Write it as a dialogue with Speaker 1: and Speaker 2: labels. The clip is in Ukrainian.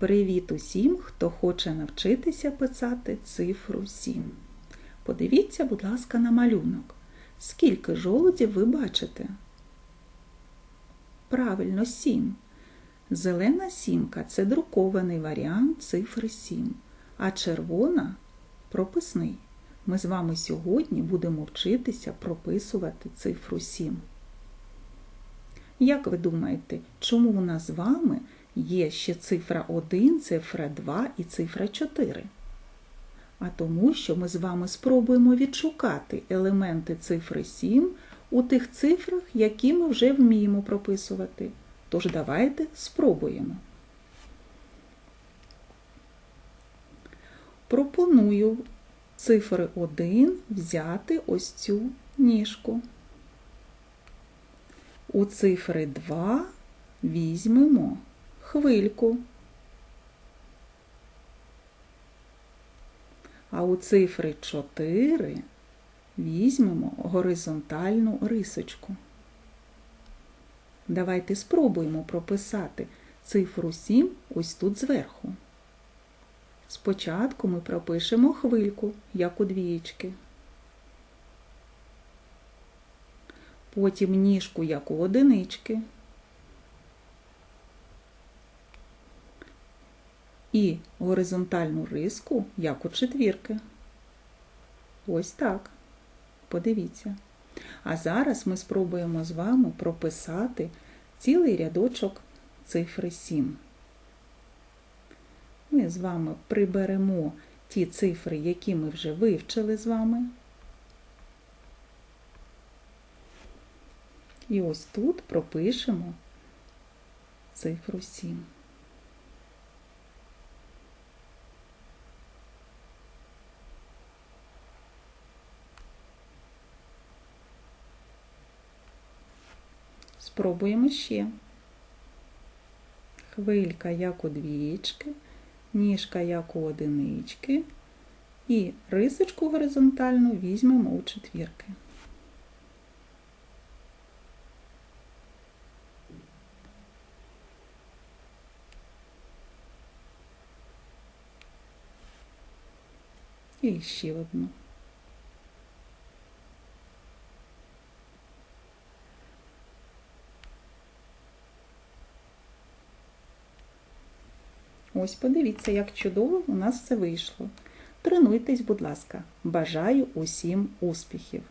Speaker 1: Привіт усім, хто хоче навчитися писати цифру 7. Подивіться, будь ласка, на малюнок. Скільки жолудів ви бачите? Правильно, 7. Зелена сімка це друкований варіант цифри 7, а червона прописний. Ми з вами сьогодні будемо вчитися прописувати цифру 7. Як ви думаєте, чому у нас з вами є ще цифра 1, цифра 2 і цифра 4? А тому, що ми з вами спробуємо відшукати елементи цифри 7 у тих цифрах, які ми вже вміємо прописувати. Тож давайте спробуємо. Пропоную цифри 1 взяти ось цю ніжку. У цифри 2 візьмемо хвильку. А у цифри 4 візьмемо горизонтальну рисочку. Давайте спробуємо прописати цифру 7 ось тут зверху. Спочатку ми пропишемо хвильку, як у двієчки. Потім ніжку, як у одинички. І горизонтальну риску, як у четвірки. Ось так. Подивіться. А зараз ми спробуємо з вами прописати цілий рядочок цифри 7. Ми з вами приберемо ті цифри, які ми вже вивчили з вами. І ось тут пропишемо цифру 7. Спробуємо ще. Хвилька, як у двічки, ніжка, як у одинички, і рисочку горизонтальну візьмемо у четвірки. І ще одну. Ось подивіться, як чудово у нас це вийшло. Тренуйтесь, будь ласка. Бажаю усім успіхів!